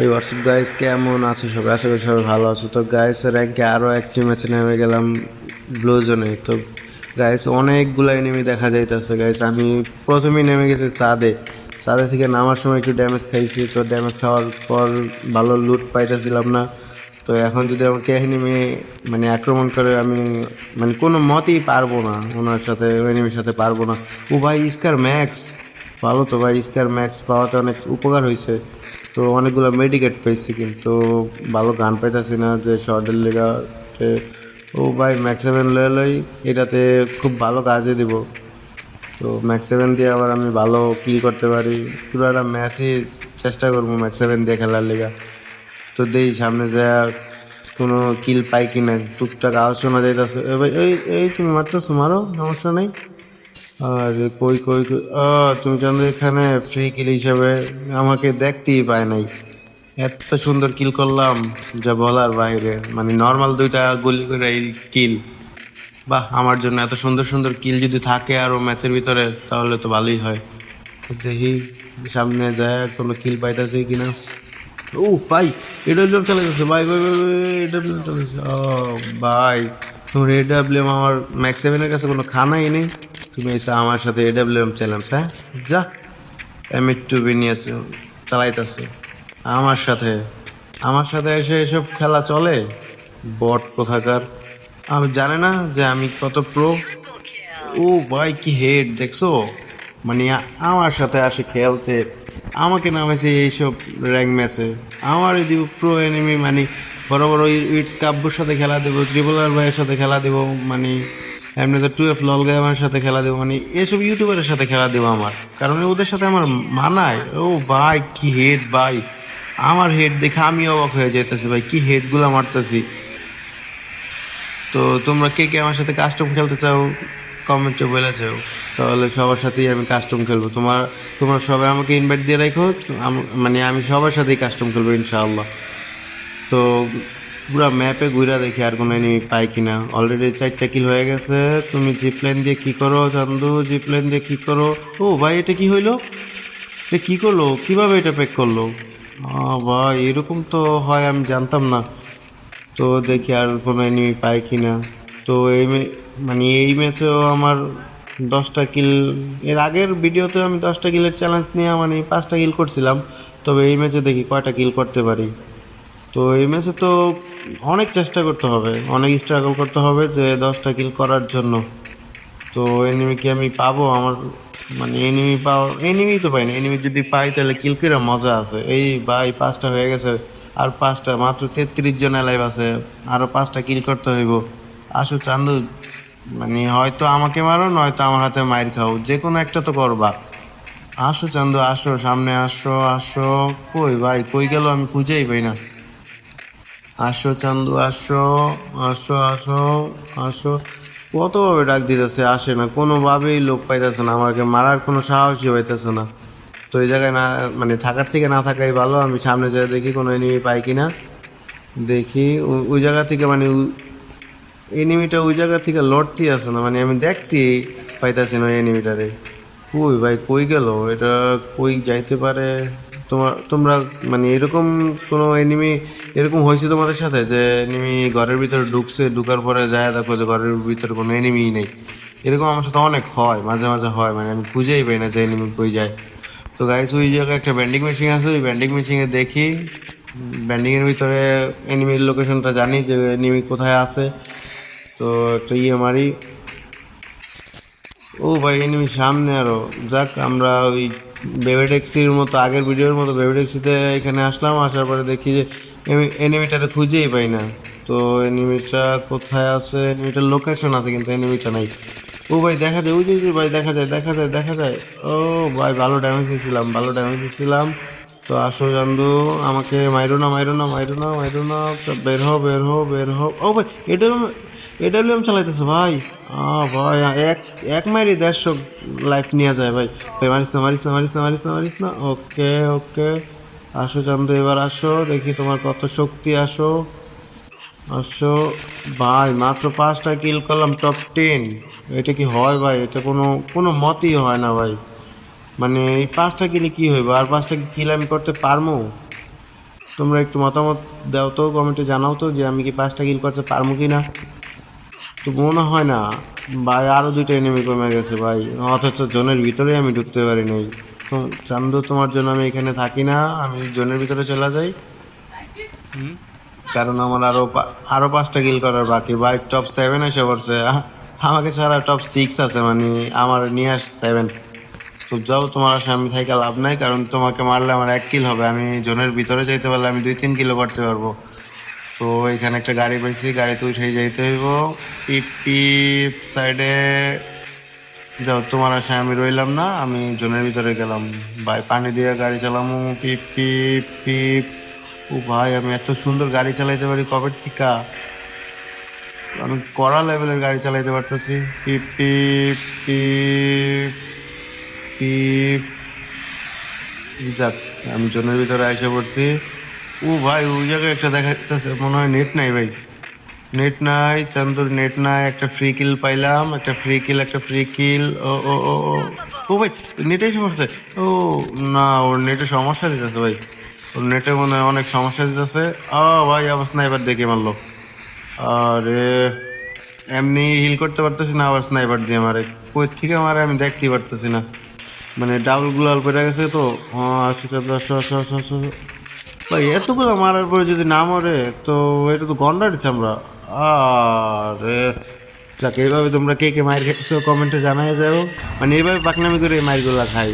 এই WhatsApp guys কেমন আছো সবাই? আশা করি সবাই ভালো আছো। তো গাইস র্যাঙ্কে আরও একটি ম্যাচে নেমে গেলাম ব্লু জোনে তো গাইস অনেকগুলো এনিমি দেখা যাইতেছে গাইস আমি প্রথমেই নেমে গেছি চাঁদে চাঁদে থেকে নামার সময় একটু ড্যামেজ খাইছি, তো ড্যামেজ খাওয়ার পর ভালো লুট পাইতেছিলাম না। তো, এখন যদি আমাকে এনিমি মানে আক্রমণ করে, আমি মানে কোনো মতেই পারব না। ওনার সাথে এনিমির সাথে পারব না। ও ভাই ইস্কার ম্যাক্স ভালো তো ভাই স্টার ম্যাক্স পাওয়াতে অনেক উপকার হয়েছে তো অনেকগুলো মেডিকেট পেয়েছি, কিন্তু ভালো গান পাইতেছি না, যে শর্টের লেগা ও ভাই ম্যাক্স সেভেন লয়ে লই, এটাতে খুব ভালো কাজে দিব। তো ম্যাক্স সেভেন দিয়ে আবার আমি ভালো কিল করতে পারি। পুরো একটা ম্যাচই চেষ্টা করব ম্যাক্স সেভেন দিয়ে খেলার লেগা। তো দেই, সামনে যা কোনো কিল পাই কিনা, টুকটাক আওয়াজ শোনা যাইতেছে। ভাই, এই এই তুমি মারতেছো? মারো, সমস্যা নেই। আরে কই কই তুমি জানো এখানে ফ্রি কিল হিসাবে আমাকে দেখতেই পায় নাই। এত সুন্দর কিল করলাম, যা বলার বাইরে। মানে নর্মাল দুইটা গুলি করে এই কিল বাহ, আমার জন্য এত সুন্দর সুন্দর কিল যদি থাকে আরও ম্যাচের ভিতরে, তাহলে তো ভালোই হয়। দেখি, সামনে যায়, কোনো কিল পাইতেছে কি না ও, ভাই এডব্লিউএম চলে গেছে। ভাই ভাই ভাই এডব্লিউএম চলে গেছে। ও, ভাই তোমার এডব্লিউএম আমার ম্যাক্স সেভেনের কাছে কোনো খানাই নেই। তুমি এসে আমার সাথে এডব্লিউএম চ্যালেঞ্জ হ্যাঁ? যা। এম এইট টু বি নিয়ে চালাইতেছে। আমার সাথে আমার সাথে এসে এসব খেলা চলে? বট কোথাকার? আমি জানে না যে আমি কত প্রো ও ভাই, কি হেড দেখছ? মানে আমার সাথে আসে খেলতে। আমাকে নামেছে এইসব র্যাঙ্ক ম্যাচে। আমার দিব প্রো এনিমি মানে বড় বড় ইটস কাব্যর সাথে খেলা দেবো ত্রিপলার ভাইয়ের সাথে খেলা দেবো মানে এমনিতে টুয়েলভ লল গেমার সাথে খেলা দেবো মানে এসব ইউটিউবারের সাথে খেলা দেবো আমার। কারণ ওদের সাথে আমার মানায়। ও ভাই, কি হেড ভাই। আমার হেড দেখে আমি অবাক হয়ে যেতেছি ভাই, কি হেডগুলো মারতেছি। তো তোমরা কে কে আমার সাথে কাস্টম খেলতে চাও কমেন্টে বলে চাও তাহলে সবার সাথেই আমি কাস্টম খেলব। তোমার, তোমরা সবাই আমাকে ইনভাইট দিয়ে রাখো মানে আমি সবার সাথেই কাস্টম খেলব, ইনশাআল্লাহ। তো পুরো ম্যাপে ঘুরা দেখি আর কোনো এনিমি পাই কিনা। অলরেডি চারটা কিল হয়ে গেছে। তুমি জিপলাইন দিয়ে কি করো, চান্দু? জিপলাইন দিয়ে কি করো? ও ভাই, এটা কি হইল? এটা কি করল? কীভাবে এটা প্যাক করল? ভাই, এরকম তো হয়, আমি জানতাম না। তো দেখি আর কোনো এনিমি পাই কিনা। তো এই মানে এই ম্যাচেও আমার দশটা কিল এর আগের ভিডিওতে আমি দশটা কিলের চ্যালেঞ্জ নিয়ে মানে পাঁচটা কিল করছিলাম। তবে এই ম্যাচে দেখি কয়টা কিল করতে পারি। তো এই ম্যাচে তো অনেক চেষ্টা করতে হবে, অনেক স্ট্রাগল করতে হবে যে দশটা কিল করার জন্য। তো এনিমি কি আমি পাবো? আমার মানে এনিমি পাও এনিমি তো পাই না। এনিমি যদি পাই তাহলে কিল করে মজা আছে। এই ভাই পাঁচটা হয়ে গেছে, আর পাঁচটা, মাত্র তেত্রিশ জন লাইভ আছে আরও পাঁচটা কিল করতে হইব। আসো চান্দু মানে হয়তো আমাকে মারো, নয়তো আমার হাতে মায়ের খাও। যে কোনো একটা তো করবা। আসো চান্দু, আসো, সামনে আসো আসো। কই ভাই, কই গেল আমি খুঁজেই পাই না। আসো চান্দু, আসো আসো আসো আসো। কতভাবে ডাক দিতেছে, আসে না। কোনোভাবেই লোক পাইতেছে না। আমাকে মারার কোনো সাহসই পাইতেছে না। তো এই জায়গায় না মানে থাকার থেকে না থাকাই ভালো। আমি সামনে যাই দেখি কোনো এনিমি পাই কি না দেখি ওই জায়গা থেকে মানে এনিমিটা ওই জায়গা থেকে লড়তেই আসে না। মানে আমি দেখতেই পাইতেছি না এনিমিটারে কই ভাই, কই গেল? এটা কই যাইতে পারে? তোমার, তোমরা মানে এরকম কোনো এনিমি এরকম হয়েছে তোমাদের সাথে যে এনিমি ঘরের ভিতরে ঢুকছে, ঢুকার পরে যায় দেখো যে ঘরের ভিতরে কোনো এনিমিই নেই। এরকম আমার সাথে অনেক হয়, মাঝে মাঝে হয় মানে আমি খুঁজেই পাই না যে এনিমি কই যায়। তো গাইস ওই জায়গায় একটা ব্যান্ডিং মেশিন আছে, ওই ব্যান্ডিং মেশিনে দেখি। ব্যান্ডিংয়ের ভিতরে এনিমির লোকেশনটা জানি যে এনিমি কোথায় আছে। তো একটা ইয়ে মারি। ও ভাই এনিমি সামনে আরও। যাক, আমরা ওই বেবেডেক্সির মতো, আগের ভিডিওর মতো বেবেডেক্সিতে এখানে আসলাম, আসার পরে দেখি যে এনিমিটারে খুঁজেই পাই না। তো এনিমিটা কোথায় আছে? এনিমিটার লোকেশন আছে কিন্তু এনিমিটা নাই। ও ভাই, দেখা যায়, ওই যে ভাই, দেখা যায় দেখা যায় দেখা যায়। ও ভাই, ভালো ড্যামেজ দিয়েছিলাম, ভালো ড্যামেজ দিয়েছিলাম। তো আসো জান্দু, আমাকে মাইরো না মাইরো না মাইরো না মাইরো না বের হো বের হো বের হো ও ভাই, এটা এডাব্লিউএম চালাইতেছে ভাই। আ, ভাই, এক এক মাইরি দেড়শো লাইফ নিয়ে যায় ভাই। ভাই, মারিস না মারিস না মারিস না মারিস না মারিস না। ওকে ওকে। আসো চান্দু, এবার আসো। দেখি তোমার কত শক্তি, আসো। আসো। ভাই, মাত্র পাঁচটা কিল করলাম টপ টেন এটা কি হয় ভাই? এটা কোনো কোনো মতই হয় না ভাই। মানে এই পাঁচটা কিলে কি হইব? আর পাঁচটা কিল আমি করতে পারব তোমরা একটু মতামত দাও তো কমেন্টে জানাও তো যে আমি কি পাঁচটা কিল করতে পারব কি না তো মনে হয় না, ভাই আরও দুইটা এনিমি কমে গেছে ভাই। অথচ জোনের ভিতরে আমি ঢুকতে পারি নাই। তো চান্দু, তোমার জন্য আমি এখানে থাকি না, আমি জোনের ভিতরে চলে যাই। কারণ আমার আরও আরও পাঁচটা কিল করার বাকি। ভাই টপ সেভেন এসে পড়ছে। আমাকে ছাড়া টপ সিক্স আছে মানে আমার নিয়ে আস সেভেন তো যাও, তোমার আসে আমি থাইকা লাভ নাই, কারণ তোমাকে মারলে আমার এক কিল হবে। আমি জোনের ভিতরে যাইতে পারলে আমি দুই, তিন কিলো করতে পারব। তো এখানে একটা গাড়ি পাইছি, গাড়িতে উঠে যাইতে হইব। পিপ সাইডে যাও, তোমার আশায় আমি রইলাম না, আমি জোনের ভিতরে গেলাম। ভাই, পানি দিয়ে গাড়ি চালামু, পিপ পিপ পিপ। ও ভাই, আমি এত সুন্দর গাড়ি চালাইতে পারি, কবে ঠিকা আমি কড়া লেভেলের গাড়ি চালাইতে পারতেছি। পিপ পিপ পিপ পিপ। যাক, আমি জোনের ভিতরে এসে পড়ছি। ও ভাই ওই জায়গায় একটা দেখা যাচ্ছে মনে হয় নেট নাই ভাই। নেট নাই, চান্দুর নেট নাই, একটা ফ্রি কিল পাইলাম, একটা ফ্রি কিল একটা ফ্রি কিল ও ও ও ও। ভাই নেটে এসে পড়ছে। ও, না, ওর নেটে সমস্যা দিতেছে ভাই। ওর নেটে মনে হয় অনেক সমস্যা দিতেছে। ও ভাই, আবার স্নাইপার দেখে মারলো। আরে, এমনি হিল করতে পারতেছি না, আবার স্নাইপার দিয়ে মারে। কই থেকে মারে আমি দেখতেই পারতেছি না। মানে ডাবল গুলাল পড়ে গেছে তো। হ্যাঁ আসো আসো আসো আসো আসো ভাই এতগুলো মারার পরে যদি না মরে, তো এটা তো গন্ডার চামড়া। আরে, যাক, এইভাবে তোমরা কে কে মায়ের খেয়েছো কমেন্টে জানাই যাও। মানে এইভাবে পাকনামি করে এই মায়েরগুলা খাই